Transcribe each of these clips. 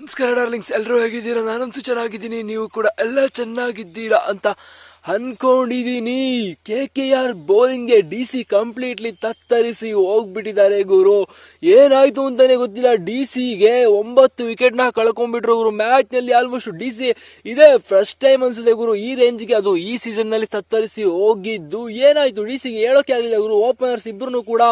ನಮಸ್ಕಾರ ಡಾರ್ಲಿಂಗ್ಸ್ ಎಲ್ಲರೂ ಹೇಗಿದ್ದೀರಾ? ನಾನಂತೂ ಚೆನ್ನಾಗಿದ್ದೀನಿ. ನೀವು ಕೂಡ ಎಲ್ಲ ಚೆನ್ನಾಗಿದ್ದೀರಾ ಅಂತ ಅನ್ಕೊಂಡಿದ್ದೀನಿ ಕೆ ಕೆ ಆರ್ ಬೌಲಿಂಗ್ಗೆ ಡಿ ಸಿ ಕಂಪ್ಲೀಟ್ಲಿ ತತ್ತರಿಸಿ ಹೋಗ್ಬಿಟ್ಟಿದ್ದಾರೆ ಗುರು. ಏನಾಯ್ತು ಅಂತಾನೆ ಗೊತ್ತಿಲ್ಲ. ಡಿ ಸಿಗೆ ಒಂಬತ್ತು ವಿಕೆಟ್ನ ಕಳ್ಕೊಂಡ್ಬಿಟ್ರು ಗುರು. ಮ್ಯಾಚ್ನಲ್ಲಿ ಆಲ್ಮೋಸ್ಟ್ ಡಿ ಸಿ ಇದೇ. ಫಸ್ಟ್ ಟೈಮ್ ಅನ್ಸುತ್ತೆ ಗುರು. ಈ ರೇಂಜ್ಗೆ ಅದು ಈ ಸೀಸನ್ನಲ್ಲಿ ತತ್ತರಿಸಿ ಹೋಗಿದ್ದು. ಏನಾಯ್ತು? ಡಿ ಸಿಗೆ ಹೇಳೋಕೆ ಆಗಿಲ್ಲ ಗುರು. ಓಪನರ್ಸ್ ಇಬ್ಬರೂ ಕೂಡ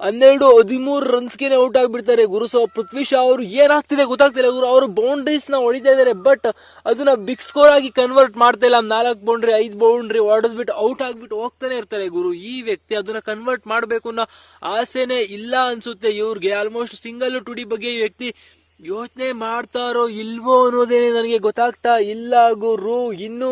ಹನ್ನೆರಡು, ಹದಿಮೂರು ರನ್ಸ್ಗೆ ಔಟ್ ಆಗಿಬಿಡ್ತಾರೆ. ಗುರು ಸೊ ಪೃಥ್ವಿ ಶಾ ಅವರು ಏನಾಗ್ತಿದೆ ಗೊತ್ತಾಗ್ತಿಲ್ಲ ಗುರು. ಅವರು ಬೌಂಡ್ರೀಸ್ನ ಹೊಡಿತಾ ಇದ್ದಾರೆ ಬಟ್ ಅದನ್ನ ಬಿಗ್ ಸ್ಕೋರ್ ಆಗಿ ಕನ್ವರ್ಟ್ ಮಾಡ್ತಾ ಇಲ್ಲ. ನಾಲ್ಕು ಬೌಂಡ್ರಿ ಐದು ಬೌಂಡ್ರಿ ಹೊಡೆದ್ಬಿಟ್ಟು ಔಟ್ ಆಗಿಬಿಟ್ಟು ಹೋಗ್ತಾನೆ ಇರ್ತಾರೆ ಗುರು. ಈ ವ್ಯಕ್ತಿ ಅದನ್ನ ಕನ್ವರ್ಟ್ ಮಾಡಬೇಕು ಅನ್ನೋ ಆಸೆನೇ ಇಲ್ಲ ಅನ್ಸುತ್ತೆ. ಇವ್ರಿಗೆ ಆಲ್ಮೋಸ್ಟ್ ಸಿಂಗಲ್ ಟುಡಿ ಬಗ್ಗೆ ಈ ವ್ಯಕ್ತಿ ಯೋಚನೆ ಮಾಡ್ತಾರೋ ಇಲ್ವೋ ಅನ್ನೋದೇನೆ ನನಗೆ ಗೊತ್ತಾಗ್ತಾ ಇಲ್ಲ, ಗುರು. ಇನ್ನು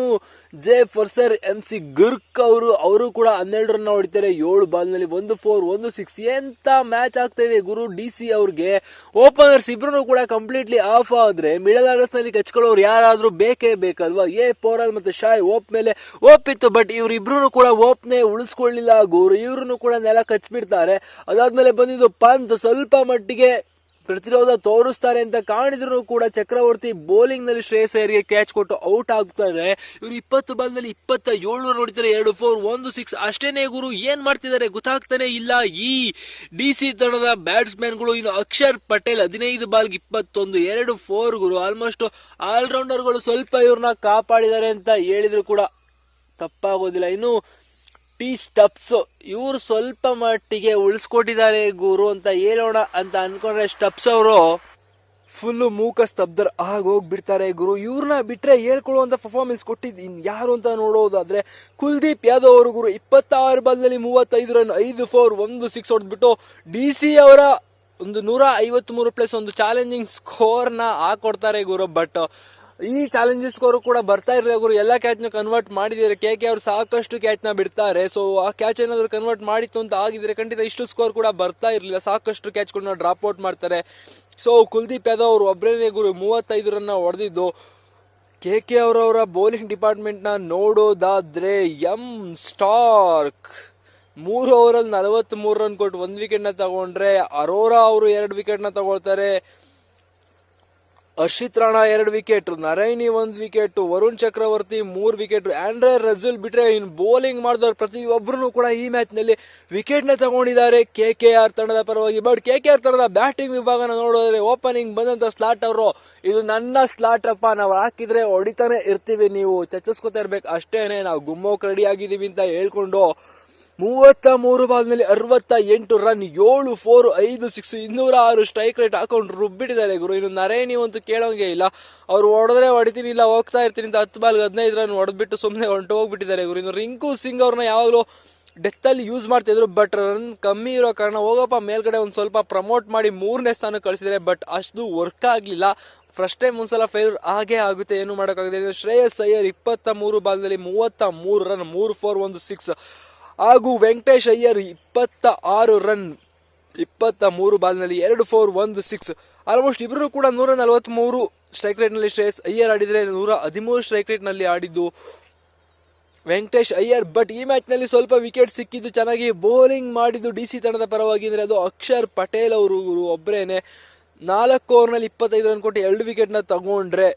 ಜೆ ಫರ್ಸರ್ ಎಂ ಸಿ ಗುರ್ಕ್ ಅವರು ಅವರು ಕೂಡ ಹನ್ನೆರಡು ರನ್ ಹೊಡಿತಾರೆ. ಏಳು ಬಾಲ್ನಲ್ಲಿ ಒಂದು ಫೋರ್, ಒಂದು ಸಿಕ್ಸ್. ಎಂತ ಮ್ಯಾಚ್ ಆಗ್ತಾ ಇದೆ ಗುರು ಡಿ ಸಿ ಅವ್ರಿಗೆ? ಓಪನರ್ಸ್ ಇಬ್ರು ಕೂಡ ಕಂಪ್ಲೀಟ್ಲಿ ಆಫ್ ಆದ್ರೆ ಮಿಡಲ್ ಆರ್ಡರ್ಸ್ನಲ್ಲಿ ಕಚ್ಕೊಳ್ಳೋರು ಯಾರಾದ್ರೂ ಬೇಕೇ ಬೇಕಲ್ವಾ? ಎ ಪೋರಲ್ ಮತ್ತೆ ಶಾಯ್ ಓಪ್ ಮೇಲೆ ಓಪ್ ಇತ್ತು ಬಟ್ ಇವ್ರಿಬ್ರು ಕೂಡ ಓಪ್ನೇ ಉಳಿಸ್ಕೊಳ್ಳಿಲ್ಲ, ಗುರು. ಇವ್ರು ಕೂಡ ನೆಲ ಕಚ್ಬಿಡ್ತಾರೆ. ಅದಾದ್ಮೇಲೆ ಬಂದಿದ್ದು ಪಂತ್. ಸ್ವಲ್ಪ ಮಟ್ಟಿಗೆ ಪ್ರತಿರೋಧ ತೋರಿಸ್ತಾರೆ ಅಂತ ಕಾಣಿದ್ರು ಕೂಡ ಚಕ್ರವರ್ತಿ ಬೌಲಿಂಗ್ನಲ್ಲಿ ಶ್ರೇಯಸ್ ಅಯ್ಯರ್ಗೆ ಕ್ಯಾಚ್ ಕೊಟ್ಟು ಔಟ್ ಆಗ್ತಾರೆ ಇವರು ಇಪ್ಪತ್ತು ಬಾಲ್ನಲ್ಲಿ ಇಪ್ಪತ್ತ ಏಳು ನೋಡಿದ್ರೆ ಎರಡು ಫೋರ್ ಒಂದು ಸಿಕ್ಸ್ ಅಷ್ಟೇನೆ ಗುರು. ಏನ್ ಮಾಡ್ತಿದ್ದಾರೆ ಗೊತ್ತಾಗ್ತಾನೆ ಇಲ್ಲ. ಈ ಡಿ ಸಿ ತಂಡದ ಬ್ಯಾಟ್ಸ್ಮನ್ಗಳು ಇನ್ನು ಅಕ್ಷರ್ ಪಟೇಲ್ ಹದಿನೈದು ಬಾಲ್ಗೆ ಇಪ್ಪತ್ತೊಂದು, ಎರಡು ಫೋರ್ ಗುರು. ಆಲ್ಮೋಸ್ಟ್ ಆಲ್ರೌಂಡರ್ಗಳು ಸ್ವಲ್ಪ ಇವ್ರನ್ನ ಕಾಪಾಡಿದ್ದಾರೆ ಅಂತ ಹೇಳಿದ್ರು ಕೂಡ ತಪ್ಪಾಗೋದಿಲ್ಲ. ಇನ್ನು ಟಿ ಸ್ಟಪ್ಸ್. ಇವ್ರು ಸ್ವಲ್ಪ ಮಟ್ಟಿಗೆ ಉಳಿಸ್ಕೊಟ್ಟಿದ್ದಾರೆ ಗುರು ಅಂತ ಹೇಳೋಣ ಅಂತ ಅನ್ಕೊಂಡ್ರೆ ಸ್ಟಪ್ಸ್ ಅವರು ಫುಲ್ಲು ಮೂಕ ಸ್ತಬ್ಧರ್ ಆಗೋಗ್ಬಿಡ್ತಾರೆ ಗುರು. ಇವ್ರನ್ನ ಬಿಟ್ರೆ ಹೇಳ್ಕೊಳ್ಳುವಂತ ಪರ್ಫಾರ್ಮೆನ್ಸ್ ಕೊಟ್ಟಿದ್ದು ಇನ್ ಯಾರು ಅಂತ ನೋಡೋದಾದ್ರೆ ಕುಲ್ದೀಪ್ ಯಾದವ್ ಅವರು ಗುರು. ಇಪ್ಪತ್ತಾರು ಬಾಲ್ನಲ್ಲಿ ಮೂವತ್ತೈದು ರನ್ ಐದು ಫೋರ್ ಒಂದು ಸಿಕ್ಸ್ ಹೊಡೆದ್ಬಿಟ್ಟು ಡಿ ಸಿ ಅವರ ಒಂದು ನೂರ ಐವತ್ಮೂರು ಪ್ಲಸ್ ಒಂದು ಚಾಲೆಂಜಿಂಗ್ ಸ್ಕೋರ್ನ ಹಾಕೊಡ್ತಾರೆ ಗುರು. ಬಟ್ ಈ ಚಾಲೆಂಜಸ್ ಸ್ಕೋರ್ ಕೂಡ ಬರ್ತಾ ಇರಲಿಲ್ಲ ಅವರು. ಎಲ್ಲ ಕ್ಯಾಚ್ನ ಕನ್ವರ್ಟ್ ಮಾಡಿದ್ದಾರೆ. ಕೆ ಕೆ ಅವರು ಸಾಕಷ್ಟು ಕ್ಯಾಚ್ನ ಬಿಡ್ತಾರೆ. ಸೊ ಆ ಕ್ಯಾಚ್ ಏನಾದ್ರು ಕನ್ವರ್ಟ್ ಮಾಡಿತ್ತು ಅಂತ ಆಗಿದ್ರೆ ಖಂಡಿತ ಇಷ್ಟು ಸ್ಕೋರ್ ಕೂಡ ಬರ್ತಾ ಇರಲಿಲ್ಲ. ಸಾಕಷ್ಟು ಕ್ಯಾಚ್ಗಳನ್ನ ಡ್ರಾಪ್ ಔಟ್ ಮಾಡ್ತಾರೆ. ಸೊ ಕುಲ್ದೀಪ್ ಯಾದವ್ ಅವರು ಒಬ್ಬರೇ ಗುರು ಮೂವತ್ತೈದು ರನ್ನ ಹೊಡೆದಿದ್ದು. ಕೆ ಕೆ ಅವರವರ ಬೌಲಿಂಗ್ನ ನೋಡೋದಾದ್ರೆ ಎಂ ಸ್ಟಾರ್ಕ್ ಮೂರು ಓವರಲ್ಲಿ ನಲವತ್ತ್ ರನ್ ಕೊಟ್ಟು ಒಂದು ವಿಕೆಟ್ನ ತಗೊಂಡ್ರೆ ಅರೋರಾ ಅವರು ಎರಡು ವಿಕೆಟ್ನ ತಗೊಳ್ತಾರೆ. ಹರ್ಷಿತ್ ರಾಣಾ ಎರಡು ವಿಕೆಟ್, ನರೈನಿ ಒಂದು ವಿಕೆಟ್, ವರುಣ್ ಚಕ್ರವರ್ತಿ ಮೂರು ವಿಕೆಟ್. ಆಂಡ್ರೆ ರಜುಲ್ ಬಿಟ್ರೆ ಇನ್ ಬೌಲಿಂಗ್ ಮಾಡಿದವರು ಪ್ರತಿಯೊಬ್ಬರೂ ಕೂಡ ಈ ಮ್ಯಾಚ್ನಲ್ಲಿ ವಿಕೆಟ್ನ ತಗೊಂಡಿದ್ದಾರೆ. ಕೆ ಕೆ ಆರ್ ತಂಡದ ಪರವಾಗಿ. ಬಟ್ ಕೆ ಕೆ ಆರ್ ತಂಡದ ಬ್ಯಾಟಿಂಗ್ ವಿಭಾಗನ ನೋಡೋದ್ರೆ ಓಪನಿಂಗ್ ಬಂದಂತ ಸ್ಲಾಟ್ ಅವರು. ಇದು ನನ್ನ ಸ್ಲಾಟ್ ಅಪ್ಪ. ನಾವು ಹಾಕಿದ್ರೆ ಹೊಡಿತಾನೆ ಇರ್ತೀವಿ ನೀವು. ಚರ್ಚಿಸ್ಕೊತಾ ಇರ್ಬೇಕು. ಅಷ್ಟೇನೆ. ನಾವು ಗುಮ್ಮೋಕ್ ರೆಡಿ ಆಗಿದ್ದೀವಿ ಅಂತ ಹೇಳ್ಕೊಂಡು ಮೂವತ್ತ ಮೂರು ಬಾಲ್ನಲ್ಲಿ ಅರವತ್ತ ಎಂಟು ರನ್, ಏಳು, ಫೋರ್, ಐದು, ಸಿಕ್ಸ್ ಇನ್ನೂರ ಆರು ಸ್ಟ್ರೈಕ್ ರೇಟ್ ಹಾಕೊಂಡು ರುಬ್ಬಿಟ್ಟಿದ್ದಾರೆ ಗುರು. ಇನ್ನು ನರೇನಿ ಒಂದು ಕೇಳೋಂಗೆ ಇಲ್ಲ. ಅವ್ರು ಹೊಡೆದ್ರೆ ಹೊಡಿತೀನಿ, ಇಲ್ಲ ಹೋಗ್ತಾ ಇರ್ತೀನಿ ಅಂತ ಹತ್ತು ಬಾಲ್ಗೆ ಹದಿನೈದು ರನ್ ಹೊಡೆದ್ಬಿಟ್ಟು ಸುಮ್ಮನೆ ಹೊಂಟು ಹೋಗ್ಬಿಟ್ಟಿದ್ದಾರೆ ಗುರು. ಇನ್ನು ರಿಂಕು ಸಿಂಗ್ ಅವ್ರನ್ನ ಯಾವಾಗಲೂ ಡೆತ್ ಅಲ್ಲಿ ಯೂಸ್ ಮಾಡ್ತಿದ್ರು ಬಟ್ ರನ್ ಕಮ್ಮಿ ಇರೋ ಕಾರಣ ಹೋಗಪ್ಪ, ಮೇಲ್ಗಡೆ ಒಂದು ಸ್ವಲ್ಪ ಪ್ರಮೋಟ್ ಮಾಡಿ ಮೂರನೇ ಸ್ಥಾನ ಕಳಿಸಿದ್ರೆ ಬಟ್ ಅಷ್ಟು ವರ್ಕ್ ಆಗಲಿಲ್ಲ. ಫಸ್ಟ್ ಟೈಮ್ ಒಂದ್ಸಲ ಫೇಲ್ಯೂರ್ ಆಗೇ ಆಗುತ್ತೆ, ಏನು ಮಾಡೋಕ್ಕಾಗುತ್ತೆ ಶ್ರೇಯಸ್ ಅಯ್ಯರ್ ಇಪ್ಪತ್ತ ಮೂರು ಬಾಲ್ನಲ್ಲಿ ಮೂವತ್ತ ಮೂರು ರನ್, ಮೂರು ಫೋರ್ ಒಂದು ಸಿಕ್ಸ್ ಹಾಗೂ ವೆಂಕಟೇಶ್ ಅಯ್ಯರ್ ಇಪ್ಪತ್ತ ಆರು ರನ್ ಇಪ್ಪತ್ತ ಮೂರು ಬಾಲ್ನಲ್ಲಿ ಎರಡು ಫೋರ್ ಒಂದು ಸಿಕ್ಸ್. ಆಲ್ಮೋಸ್ಟ್ ಇಬ್ಬರು ಕೂಡ ನೂರ ನಲವತ್ತ್ಮೂರು ಸ್ಟ್ರೈಕ್ ರೇಟ್ನಲ್ಲಿ ಶ್ರೇಯಸ್ ಅಯ್ಯರ್ ಆಡಿದರೆ ನೂರ ಹದಿಮೂರು ಸ್ಟ್ರೈಕ್ ರೇಟ್ನಲ್ಲಿ ಆಡಿದ್ದು ವೆಂಕಟೇಶ್ ಅಯ್ಯರ್. ಬಟ್ ಈ ಮ್ಯಾಚ್ನಲ್ಲಿ ಸ್ವಲ್ಪ ವಿಕೆಟ್ ಸಿಕ್ಕಿದ್ದು ಚೆನ್ನಾಗಿ ಬೌಲಿಂಗ್ ಮಾಡಿದ್ದು ಡಿ ಸಿ ತಂಡದ ಪರವಾಗಿ ಅಂದರೆ ಅದು ಅಕ್ಷರ್ ಪಟೇಲ್ ಅವರು ಒಬ್ಬರೇನೆ ನಾಲ್ಕು ಓವರ್ನಲ್ಲಿ ಇಪ್ಪತ್ತೈದು ರನ್ ಕೊಟ್ಟು ಎರಡು ವಿಕೆಟ್ನ ತಗೊಂಡ್ರೆ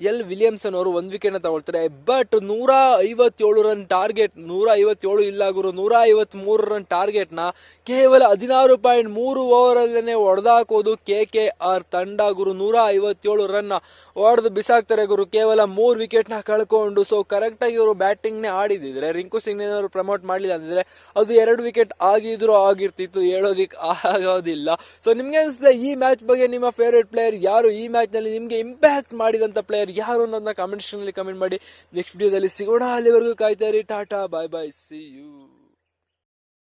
ಎಲ್ ವಿಲಿಯಮ್ಸನ್ ಅವರು ಒಂದು ವಿಕೆಟ್ನ ತಗೊಳ್ತಾರೆ. ಬಟ್ ನೂರ ಐವತ್ತೇಳು ರನ್ ಟಾರ್ಗೆಟ್ ನೂರ ಐವತ್ತೇಳು ಇಲ್ಲ ಗುರು, ನೂರ ಐವತ್ಮೂರು ರನ್ ಟಾರ್ಗೆಟ್ನ ಕೇವಲ ಹದಿನಾರು ಪಾಯಿಂಟ್ ಮೂರು ಓವರಲ್ಲೇ ಹೊಡೆದಾಕೋದು ಕೆ ಕೆ ಆರ್ ತಂಡ ಗುರು. ನೂರ ಐವತ್ತೇಳು ರನ್ ಹೊಡೆದು ಬಿಸಾಕ್ತಾರೆ ಗುರು. ಕೇವಲ ಮೂರು ವಿಕೆಟ್ನ ಕಳ್ಕೊಂಡು. ಸೊ ಕರೆಕ್ಟಾಗಿ ಇವರು ಬ್ಯಾಟಿಂಗ್ನೇ ಆಡಿದಿದ್ರೆ, ರಿಂಕು ಸಿಂಗ್ ಏನಾದ್ರು ಪ್ರಮೋಟ್ ಮಾಡಲಿಲ್ಲ ಅಂದಿದ್ರೆ ಅದು ಎರಡು ವಿಕೆಟ್ ಆಗಿದ್ರು ಆಗಿರ್ತಿತ್ತು, ಹೇಳೋದಿಕ್ ಆಗೋದಿಲ್ಲ. ಸೊ ನಿಮ್ಗೆ ಅನಿಸಿದೆ ಈ ಮ್ಯಾಚ್ ಬಗ್ಗೆ ನಿಮ್ಮ ಫೇವ್ರೇಟ್ ಪ್ಲೇಯರ್ ಯಾರು? ಈ ಮ್ಯಾಚ್ನಲ್ಲಿ ನಿಮಗೆ ಇಂಪ್ಯಾಕ್ಟ್ ಮಾಡಿದಂಥ ಪ್ಲೇಯರ್ ಯಾರು ಅನ್ನೋದನ್ನ ಕಾಮೆಂಟ್ ಸೆಕ್ಷನ್ ಕಮೆಂಟ್ ಮಾಡಿ ನೆಕ್ಸ್ಟ್ ವಿಡಿಯೋದಲ್ಲಿ ಸಿಗೋಣ. ಅಲ್ಲಿವರೆಗೂ ಕಾಯ್ತಾ ಇರಿ. Tata bye bye see you